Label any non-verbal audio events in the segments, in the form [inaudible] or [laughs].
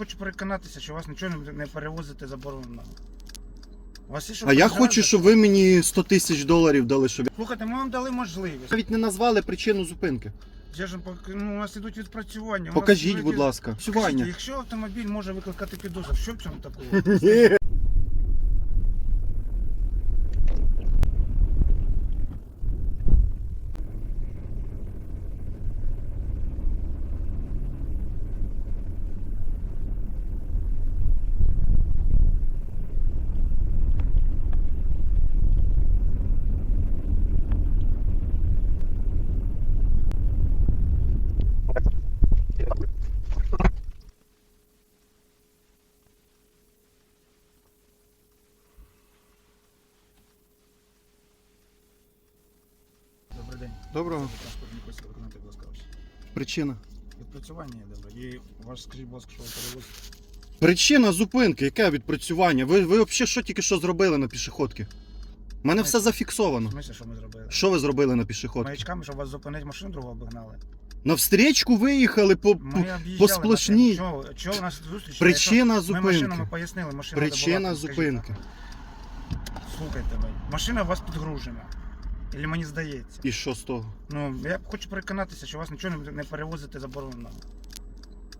хочу переконатися, що вас нічого не- перевозити заборонено. У вас є що А я переживати? хочу, щоб ви мені 100 тисяч доларів дали, щоб я. Слухайте, ми вам дали можливість. Навіть не назвали причину зупинки. Я ж пок- ну, у нас ідуть відпрацювання. у нас Покажіть, люди- будь ласка. Скажіть, якщо автомобіль може викликати підозру, що в цьому такого? Ні. [laughs] день. Доброго. Транспортний кодексі виконати, будь ласка, ваші. Причина. Відпрацювання добре. І ваш, скажіть, будь ласка, що ви перевозите? Причина зупинки, яке відпрацювання? Ви, ви взагалі що тільки що зробили на пішохідці? У мене все В зафіксовано. що ми зробили? Що ви зробили на пішохідці? Маячками, щоб вас зупинити, машину другу обігнали. На встрічку виїхали по, по... Ми об'їжджали. сплошній. Чого, чого у нас зустріч? Причина Ми машину зупинки. ми пояснили, машина Причина забула, скажіть зупинки. Слухайте мене. Машина у вас підгружена. Ілі мені здається. І що з того? Ну, я хочу переконатися, що вас нічого не, перевозити заборонено.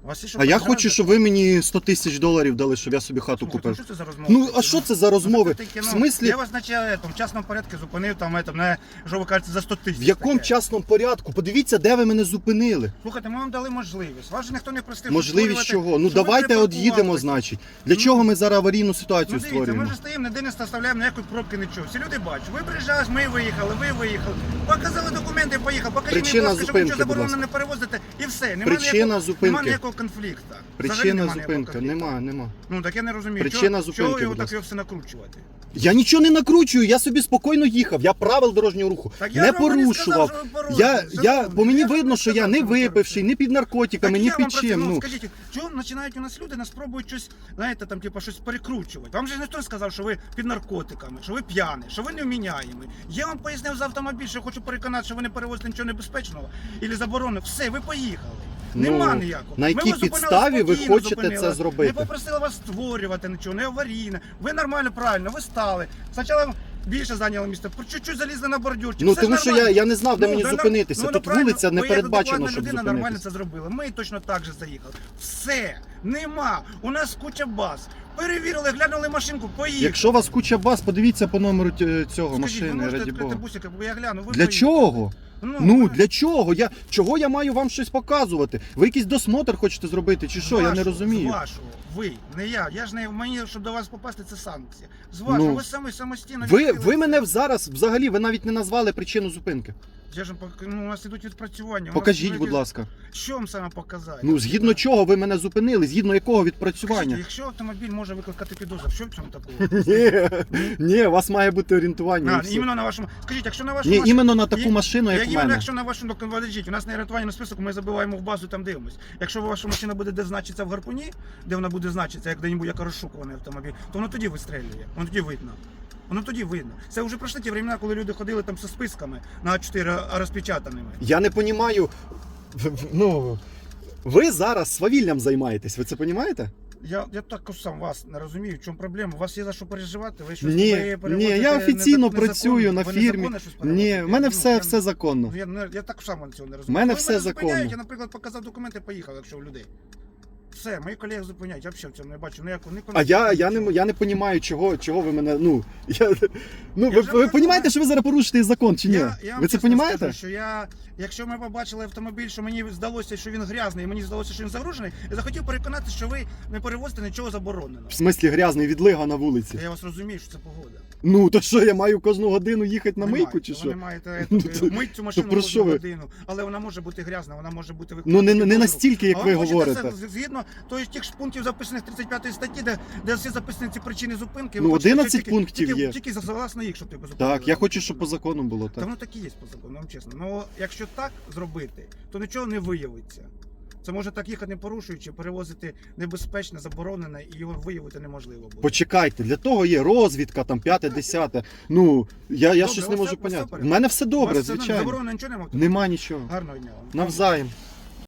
Вас є що А я хочу, щоб ви мені 100 тисяч доларів дали, щоб я собі хату Слухайте, ну купив. що це за розмова? Ну, а що це за розмови? Це таке, В ну, смислі, Я вас наче в частному порядку зупинив там, этом, на, що ви кажете, за 100 тисяч. в якому таке. частному порядку? Подивіться, де ви мене зупинили. Слухайте, ми вам дали можливість. Вас же ніхто не простив. Можливість чого? Ну давайте от їдемо, значить. Для Ну, чого ми зараз аварійну Ну ситуацію дивіться, ми створюємо? вже стоїмо, ніде не составляємо ніякої пробки, нічого. Всі люди бачать. Ви приїжджали, ми виїхали, ви виїхали. Показали документи, поїхали. Покажіть Причина мені, будь ласка, що ви зупинки, нічого будь заборонено ласка. не перевозите і все. Нема Причина ніякого, Нема зупинки. Ніякого конфлікту. Взагалі Причина нема ніякого конфлікту. Нема, нема. Ну так я не розумію. Причина чого, зупинки, чого його будь так ласка. його все накручувати? Я нічого не накручую, я собі спокійно їхав. Я правил дорожнього руху Так я не ж вам не порушував. сказав, що ви порушили. Я, я, бо мені я вам видно, що я сказав, не що ви випивший, не під наркотиками, ні я вам під про це, чим. Ну, Ну, скажіть, чого починають у нас люди, нас пробують щось, знаєте, там, типу, щось перекручувати. Вам же ніхто не сказав, що ви під наркотиками, що ви п'яні, що ви невміняємі. Я вам пояснив за автомобіль, що хочу переконати, що ви не перевозите нічого небезпечного і заборонено. Все, ви поїхали. Нема Ну, ніякого. на Ми якій вас підставі ви спокійно, хочете зупинили. це зробити? Не попросили вас створювати нічого, не аварійне. Ви нормально, правильно, ви стали. Спочатку більше зайняли місце, по чуть-чуть залізли на бордюрчик. ну Все ж тому що я, нормально. я не знав, де Ну, мені да, зупинитися. ну, ну, Тут правильно, вулиця не як передбачена, адекватна щоб людина нормально зупинитися. це зробила. Ми точно так же заїхали. Все, нема. У нас куча баз. Перевірили, глянули машинку, поїхали. Якщо у вас куча баз, подивіться по номеру е, цього Скажіть, ви машини, можете раді відкрити Бога. бусика, бо я гляну. Ви Для поїхали. чого? Ну, Ну для чого? Я чого я маю вам щось показувати? Ви якийсь досмотр хочете зробити, чи що? я не вашого, розумію. З вашого, ви, не я. Я ж не мені, щоб до вас попасти, це санкція. З вашого, Ну, ви самі самостійно. Ви, відкрили ви це. мене зараз взагалі ви навіть не назвали причину зупинки. Я ж пок- ну, у нас ідуть відпрацювання. у нас Покажіть, ідуть- будь ласка. Що вам саме показати? Ну згідно чого ви мене зупинили, згідно якого Скажіть, відпрацювання? якщо автомобіль може викликати підозру, що в цьому такого? [laughs] Ні, ні, у вас має бути орієнтування. і А, все. іменно на вашому. Скажіть, якщо на вашому. Ні, іменно на таку Є- машину, Я як в іменно, мене. якщо на вашому ну, подождіть, у нас на орієнтувальному списку ми забиваємо в базу, там дивимось. Якщо ваша машина буде де значиться в гарпуні, де вона буде значитися, як де-небудь як розшукуваний автомобіль, то воно тоді вистрелює, воно тоді видно. Воно тоді видно. Це вже пройшли ті времена, коли люди ходили там зі списками на А4 розпечатаними. Я не розумію. Ну, ви зараз свавіллям займаєтесь, ви це розумієте? Я, я також сам вас не розумію, в чому проблема. У вас є за що переживати? Ви щось Ні, ні, я офіційно незаконно- працюю на фірмі. Ні, в мене Ну, все, я- все законно. Ну, Я, я так само цього не розумію. В мене все мене законно. Я, наприклад, показав документи, поїхав, якщо у людей. Все, мої колеги зупиняють, я взагалі в цьому не бачу ніякого ні А я, я не я не розумію, чого, чого ви мене. Ну, [laughs] я, ну Я ви, вже ви розумієте, що ви зараз порушите закон чи ні? Я, я вам ви це чесно розумієте? скажу, що я, якщо ми побачили автомобіль, що мені здалося, що він грязний, і мені здалося, що він загружений, я захотів переконати, що ви не перевозите нічого забороненого. В смислі грязний відлига на вулиці. Я вас розумію, що це погода. Ну, то що, я маю кожну годину їхати на мийку чи Ви що? не маєте [laughs] Ну, е, то- мить цю машину про що кожну ви? годину, але вона може бути грязна, вона може бути Ну не, не настільки, як ви говорите. це згідно тої ж тих ж пунктів записаних 35 статті, де, де всі записані ці причини зупинки. Ну, хочете 11 тільки- пунктів тільки, є. Тільки согласно їх, щоб ти зупинили. Так, я хочу, щоб по закону було так. Та воно так і є по закону, вам чесно. Ну якщо так зробити, то нічого не виявиться. Це може так їхати не порушуючи, перевозити небезпечне, заборонене і його виявити неможливо буде. Почекайте, для того є розвідка, там п'яте, десяте. Ну, я, я Добре, щось не можу все- у поняти. В мене все добре, звичайно. Заборонено нічого немає? Нема нічого. Гарного дня вам. Навзаєм.